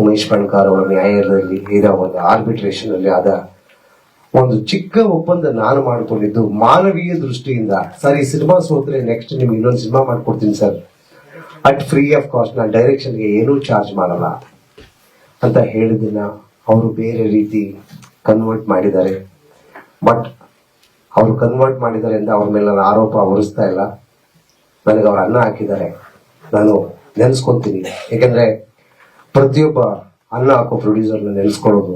ಉಮೇಶ್ ಬಣ್ಕಾರ್ ಅವರ ನ್ಯಾಯಾಲಯದಲ್ಲಿ ಇರೋ ಒಂದು ಆರ್ಬಿಟ್ರೇಷನ್ ಅಲ್ಲಿ ಆದ ಒಂದು ಚಿಕ್ಕ ಒಪ್ಪಂದ ನಾನು ಮಾಡಿಕೊಂಡಿದ್ದು ಮಾನವೀಯ ದೃಷ್ಟಿಯಿಂದ. ಸರ್, ಈ ಸಿನಿಮಾ ಸೋತ್ರೆ ನೆಕ್ಸ್ಟ್ ನಿಮ್ಗೆ ಇನ್ನೊಂದು ಸಿನಿಮಾ ಮಾಡ್ಕೊಡ್ತೀನಿ sir. At free of cost ನಾನು ಡೈರೆಕ್ಷನ್ಗೆ ಏನೂ ಚಾರ್ಜ್ ಮಾಡಲ್ಲ. ಅಂತ ಹೇಳಿದ್ದನ್ನ ಅವರು ಬೇರೆ ರೀತಿ ಕನ್ವರ್ಟ್ ಮಾಡಿದ್ದಾರೆ. ಬಟ್ ಅವರು ಕನ್ವರ್ಟ್ ಮಾಡಿದ್ದಾರೆ ಅಂತ ಅವ್ರ ಮೇಲೆ ನಾನು ಆರೋಪ ಹೊರಿಸ್ತಾ ಇಲ್ಲ. ನನಗೆ ಅವ್ರ ಅನ್ನ ಹಾಕಿದ್ದಾರೆ. ನಾನು ನೆನೆಸ್ಕೊಂತೀನಿ ಯಾಕಂದ್ರೆ ಪ್ರತಿಯೊಬ್ಬ ಅನ್ನ ಹಾಕೋ ಪ್ರೊಡ್ಯೂಸರ್ನ ನೆನೆಸ್ಕೊಳ್ಳೋದು,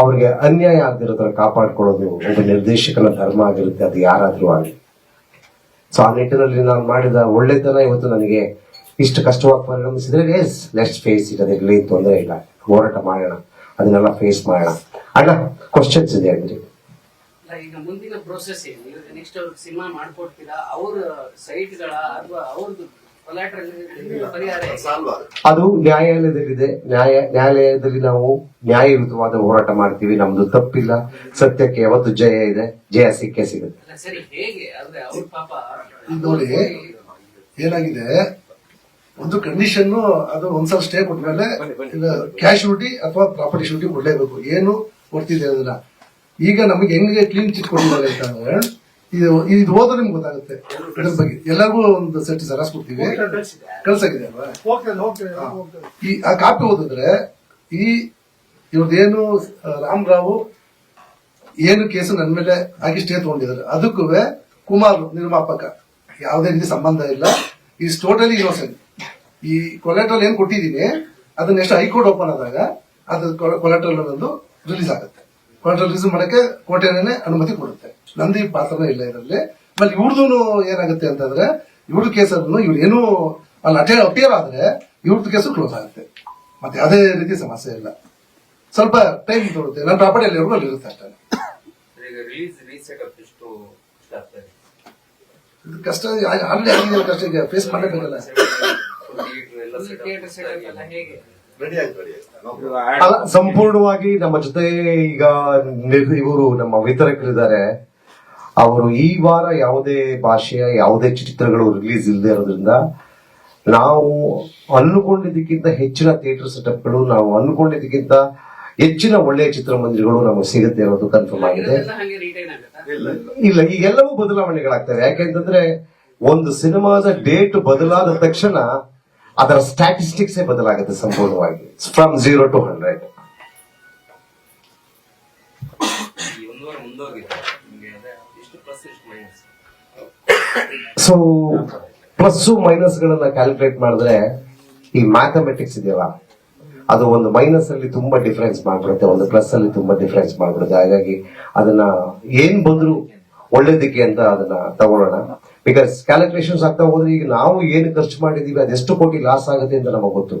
ಅವ್ರಿಗೆ ಅನ್ಯಾಯ ಆಗದಿರೋ ಥರ ಕಾಪಾಡ್ಕೊಳ್ಳೋದು ಒಬ್ಬ ನಿರ್ದೇಶಕನ ಧರ್ಮ ಆಗಿರುತ್ತೆ, ಅದು ಯಾರಾದ್ರೂ ಆಗಲಿ. ಸೊ ಆ ನಿಟ್ಟಿನಲ್ಲಿ ನಾನು ಮಾಡಿದ ಒಳ್ಳೆತನ ಇವತ್ತು ನನಗೆ ಇಷ್ಟು ಕಷ್ಟವಾಗಿ ಪರಿಣಮಿಸಿದ್ರೆ ಎಸ್ ಲೆಟ್ಸ್ ಫೇಸ್ ಇಟ್ ಅದಕ್ಕೆ ತೊಂದರೆ ಇಲ್ಲ. ಹೋರಾಟ ಮಾಡೋಣ, ಅದನ್ನೆಲ್ಲ ಫೇಸ್ ಮಾಡೋಣ. ಅಣ್ಣ ಕ್ವಶನ್ಸ್ ಇದೆ ಅಂದ್ರೆ ಈಗ ಮುಂದಿನ ಪ್ರೋಸೆಸ್ ಏನು? ನೆಕ್ಸ್ಟ್ ಅವ್ರಿಗೆ ಸಿನಿಮಾ ಮಾಡ್ಕೊಡ್ತೀರಾ? ಅವ್ರ ಸೈಟ್ಗಳ ಅಥವಾ ಅವ್ರದ್ದು? ಅದು ನ್ಯಾಯಾಲಯದಲ್ಲಿದೆ. ನ್ಯಾಯ ನ್ಯಾಯಾಲಯದಲ್ಲಿ ನಾವು ನ್ಯಾಯಯುತವಾದ ಹೋರಾಟ ಮಾಡ್ತೀವಿ. ನಮ್ದು ತಪ್ಪಿಲ್ಲ. ಸತ್ಯಕ್ಕೆ ಯಾವತ್ತು ಜಯ ಇದೆ. ಜಯ ಸಿಕ್ಕೇ ಸಿಗುತ್ತೆ. ಸರಿ ಹೇಗೆ? ಅಂದ್ರೆ ಅವ್ರ ಪಾಪ ನೋಡಿ ಏನಾಗಿದೆ? ಒಂದು ಕಂಡೀಷನ್ ಅದು ಒಂದ್ಸಲ ಸ್ಟೇ ಕೊಟ್ಮೇಲೆ ಕ್ಯಾಶ್ ಶೂಟಿ ಅಥವಾ ಪ್ರಾಪರ್ಟಿ ಶೂಟಿ ಕೊಡ್ಲೇಬೇಕು. ಏನು ಕೊಡ್ತಿದೆ ಅದನ್ನ? ಈಗ ನಮಗೆ ಹೆಂಗೆ ಕ್ಲೀನ್ ಚಿಟ್ ಕೊಟ್ಟಿದ್ದಾರೆ ಅಂತಂದ್ರೆ ಇದು ಇದು ಹೋದ್ರೆ ನಿಮ್ಗೆ ಗೊತ್ತಾಗುತ್ತೆ. ಇದ್ರ ಬಗ್ಗೆ. ಎಲ್ಲರಿಗೂ ಒಂದು ಸೆಟ್ ಸರಸ್ ಕೊಡ್ತೀವಿ ಕಳ್ಸಾಗಿದೆ ಅಲ್ವಾ. ಈ ಆ ಕಾಪಿ ಓದಿದ್ರೆ ಈ ಇವ್ರದ್ದೇನು ರಾಮ್ ರಾವು ಏನು ಕೇಸು ನನ್ನ ಮೇಲೆ ಹಾಕಿ ಸ್ಟೇ ತಗೊಂಡಿದ್ದಾರೆ. ಅದಕ್ಕೂ ಕುಮಾರ್ ನಿರ್ಮಾಪಕ. ಯಾವುದೇ ರೀತಿ ಸಂಬಂಧ ಇಲ್ಲ. ಈಸ್ ಟೋಟಲಿ ಇನ್ನೋಸೆಂಟ್ ಈ ಕೊಲೆಟ್ರಲ್ ಏನ್ ಕೊಟ್ಟಿದ್ದೀನಿ ಅದನ್ನ ಎಷ್ಟು ಹೈಕೋರ್ಟ್ ಓಪನ್ ಆದಾಗ ಅದು ಕೊಲೆಟ್ರಲ್ ಅನ್ನೋದು ರಿಲೀಸ್ ಆಗುತ್ತೆ. ಕೊಲೆಟ್ರಲ್ ರಿಲೀಸ್ ಮಾಡಕ್ಕೆ ಕೋರ್ಟೇನೇ ಅನುಮತಿ ಕೊಡುತ್ತೆ. ನಂದಿ ಈ ಪಾತ್ರನೇ ಇಲ್ಲ ಇದರಲ್ಲಿ. ಆಮೇಲೆ ಇವ್ರದ್ದು ಏನಾಗುತ್ತೆ ಅಂತಂದ್ರೆ ಇವ್ರ ಕೇಸನ್ನು ಇವ್ರು ಏನು ಅಲ್ಲಿ ಅಟೇ ಅಪಿಯರ್ ಆದ್ರೆ ಇವ್ರದ್ದು ಕೇಸು ಕ್ಲೋಸ್ ಆಗುತ್ತೆ. ಮತ್ತೆ ಯಾವುದೇ ರೀತಿ ಸಮಸ್ಯೆ ಇಲ್ಲ. ಸ್ವಲ್ಪ ಟೈಮ್ ತೊಗೊಳುತ್ತೆ ನನ್ನ ಪ್ರಾಪರ್ಟಿ ಅಲ್ಲಿ ಅಲ್ಲಿ ಇರುತ್ತೆ ಅಷ್ಟೇ. ಕಷ್ಟ ಆಲ್ರೆಡಿ ಆಗಿದೆ ಕಷ್ಟ ಈಗ ಫೇಸ್ ಮಾಡಬೇಕಲ್ಲ ಸೆಟಪ್ ಅಲ್ಲ ಸಂಪೂರ್ಣವಾಗಿ ನಮ್ಮ ಜೊತೆ ಈಗ ಇವರು ನಮ್ಮ ವಿತರಕರಿದ್ದಾರೆ. ಅವರು ಈ ವಾರ ಯಾವುದೇ ಭಾಷೆಯ ಯಾವುದೇ ಚಿತ್ರಗಳು ರಿಲೀಸ್ ಇಲ್ಲದೆ ಇರೋದ್ರಿಂದ ನಾವು ಅನ್ಕೊಂಡಿದ್ದಕ್ಕಿಂತ ಹೆಚ್ಚಿನ ಥಿಯೇಟರ್ ಸೆಟಪ್ಗಳು ನಾವು ಅನ್ಕೊಂಡಿದ್ದಕ್ಕಿಂತ ಹೆಚ್ಚಿನ ಒಳ್ಳೆಯ ಚಿತ್ರಮಂದಿರಗಳು ನಮಗೆ ಸಿಗುತ್ತೆ ಅನ್ನೋದು ಕನ್ಫರ್ಮ್ ಆಗಿದೆ. ಇಲ್ಲ ಈಗೆಲ್ಲವೂ ಬದಲಾವಣೆಗಳಾಗ್ತವೆ. ಯಾಕೆಂತಂದ್ರೆ ಒಂದು ಸಿನಿಮಾದ ಡೇಟ್ ಬದಲಾದ ತಕ್ಷಣ ಅದರ ಸ್ಟ್ಯಾಟಿಸ್ಟಿಕ್ಸ್ ಬದಲಾಗುತ್ತೆ ಸಂಪೂರ್ಣವಾಗಿ. From zero to hundred so plus minus ಗಳನ್ನ ಕ್ಯಾಲ್ಕುಲೇಟ್ ಮಾಡಿದ್ರೆ ಈ ಮ್ಯಾಥಮೆಟಿಕ್ಸ್ ಇದೆಯಲ್ಲ, ಅದು ಒಂದು ಮೈನಸ್ ಅಲ್ಲಿ ತುಂಬಾ ಡಿಫರೆನ್ಸ್ ಮಾಡ್ಬಿಡುತ್ತೆ, ಒಂದು ಪ್ಲಸ್ ಅಲ್ಲಿ ತುಂಬಾ ಡಿಫರೆನ್ಸ್ ಮಾಡ್ಬಿಡುತ್ತೆ. ಹಾಗಾಗಿ ಅದನ್ನ ಏನ್ ಬಂದ್ರು ಒಳ್ಳೇದಕ್ಕೆ ಅಂತ ಅದನ್ನ ತಗೊಳ್ಳೋಣ. ಬಿಕಾಸ್ ಕ್ಯಾಲ್ಕುಲೇಷನ್ಸ್ ಆಗ್ತಾ ಹೋದ್ರೆ ಈಗ ನಾವು ಏನು ಖರ್ಚು ಮಾಡಿದೀವಿ ಅದೆಷ್ಟು ಕೋಟಿ ಲಾಸ್ ಆಗುತ್ತೆ ಅಂತ ನಮಗೆ ಗೊತ್ತು.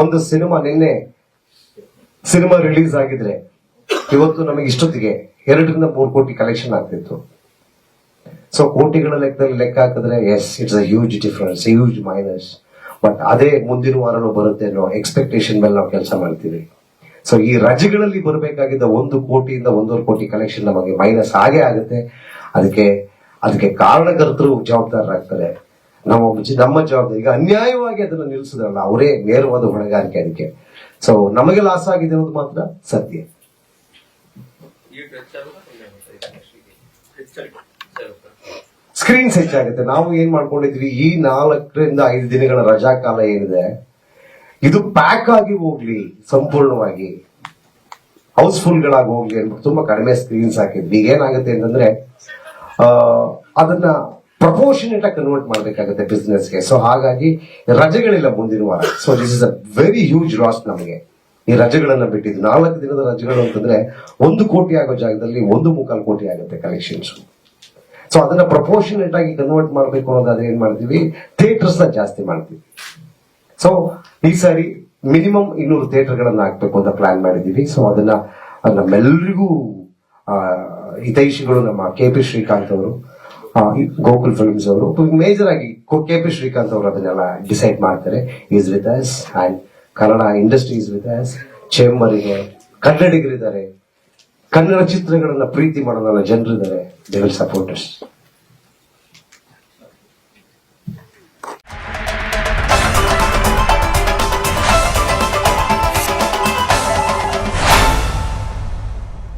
ಒಂದು ಸಿನಿಮಾ ನಿನ್ನೆ ಸಿನಿಮಾ ರಿಲೀಸ್ ಆಗಿದ್ರೆ ಇವತ್ತು ನಮಗೆ ಇಷ್ಟೊತ್ತಿಗೆ ಎರಡರಿಂದ ಮೂರು ಕೋಟಿ ಕಲೆಕ್ಷನ್ ಆಗ್ತಿತ್ತು. ಸೊ ಕೋಟಿಗಳ ಲೆಕ್ಕದಲ್ಲಿ ಲೆಕ್ಕ ಹಾಕಿದ್ರೆ yes it's a huge difference huge minus but ಅದೇ ಮುಂದಿನ ವಾರನೂ ಬರುತ್ತೆ ಅನ್ನೋ ಎಕ್ಸ್ಪೆಕ್ಟೇಷನ್ ಮೇಲೆ ನಾವು ಕೆಲಸ ಮಾಡ್ತೀವಿ. ಸೊ ಈ ರಜೆಗಳಲ್ಲಿ ಬರಬೇಕಾಗಿದ್ದ ಒಂದು ಕೋಟಿಯಿಂದ ಒಂದೂವರೆ ಕೋಟಿ ಕಲೆಕ್ಷನ್ ನಮಗೆ ಮೈನಸ್ ಆಗೇ ಆಗುತ್ತೆ. ಅದಕ್ಕೆ ಅದಕ್ಕೆ ಕಾರಣಕರ್ತರು ಜವಾಬ್ದಾರರಾಗ್ತಾರೆ ನಮ್ಮ ನಮ್ಮ ಜವಾಬ್ದಾರಿ, ಈಗ ಅನ್ಯಾಯವಾಗಿ ಅದನ್ನು ನಿಲ್ಲಿಸಿದ್ರಲ್ಲ, ಅವರೇ ನೇರವಾದ ಹೊಣೆಗಾರಿಕೆ ಅದಕ್ಕೆ. ಸೊ ನಮಗೆ ಲಾಸ್ ಆಗಿದೆ ಅನ್ನೋದು ಮಾತ್ರ ಸತ್ಯ. ಸ್ಕ್ರೀನ್ಸ್ ಹೆಚ್ಚಾಗುತ್ತೆ. ನಾವು ಏನ್ ಮಾಡ್ಕೊಂಡಿದ್ವಿ? ಈ ನಾಲ್ಕರಿಂದ ಐದು ದಿನಗಳ ರಜಾ ಕಾಲ ಏನಿದೆ, ಇದು ಪ್ಯಾಕ್ ಆಗಿ ಹೋಗ್ಲಿ, ಸಂಪೂರ್ಣವಾಗಿ. ಹೌಸ್ಫುಲ್ ಗಳಾಗಿ ಹೋಗ್ಲಿ ಅನ್ಬಿಟ್ಟು ತುಂಬಾ ಕಡಿಮೆ ಸ್ಕ್ರೀನ್ಸ್ ಹಾಕಿದ್ವಿ. ಏನಾಗುತ್ತೆ ಅಂತಂದ್ರೆ ಅದನ್ನ ಪ್ರಪೋರ್ಷನೇಟ್ ಆಗಿ ಕನ್ವರ್ಟ್ ಮಾಡಬೇಕಾಗುತ್ತೆ ಬಿಸ್ನೆಸ್ಗೆ ಸೊ ಹಾಗಾಗಿ ರಜೆಗಳಿಲ್ಲ ಮುಂದಿನ ವಾರ. So this is a very huge loss ನಮಗೆ. ಈ ರಜೆಗಳನ್ನ ಬಿಟ್ಟಿದ್ದು. ನಾಲ್ಕು ದಿನದ ರಜೆಗಳು ಅಂತಂದ್ರೆ ಒಂದು ಕೋಟಿ ಆಗೋ ಜಾಗದಲ್ಲಿ ಒಂದು ಮುಕ್ಕಾಲು ಕೋಟಿ ಆಗುತ್ತೆ ಕಲೆಕ್ಷನ್ಸ್ ಸೊ ಅದನ್ನ ಪ್ರಪೋರ್ಷನೇಟ್ ಆಗಿ ಕನ್ವರ್ಟ್ ಮಾಡಬೇಕು ಅನ್ನೋದಾದ್ರೆ ಏನ್ ಮಾಡ್ತೀವಿ? ಥಿಯೇಟರ್ಸ್ನ ಜಾಸ್ತಿ ಮಾಡ್ತೀವಿ. ಸೊ ಈ ಸಾರಿ ಮಿನಿಮಮ್ ಇನ್ನೂರು ಥಿಯೇಟರ್ಗಳನ್ನ ಹಾಕ್ಬೇಕು ಅಂತ ಪ್ಲಾನ್ ಮಾಡಿದೀವಿ ಸೊ ಅದನ್ನ ನಮ್ಮೆಲ್ಲರಿಗೂ ಹಿತೈಷಿಗಳು ನಮ್ಮ ಕೆ ಪಿ ಶ್ರೀಕಾಂತ್ ಅವರು ಗೋಕುಲ್ ಫಿಲ್ಮ್ಸ್ ಅವರು ಮೇಜರ್ ಆಗಿ ಕೆ ಪಿ ಶ್ರೀಕಾಂತ್ ಅವರು ಅದನ್ನೆಲ್ಲ ಡಿಸೈಡ್ ಮಾಡ್ತಾರೆ. Is with us and Kannada industry is with us chamber ಇದೆ ಕನ್ನಡಿಗರಿದ್ದಾರೆ. ಕನ್ನಡ ಚಿತ್ರಗಳನ್ನ ಪ್ರೀತಿ ಮಾಡೋದಲ್ಲ ಜನರಿದ್ದಾರೆ. They will support us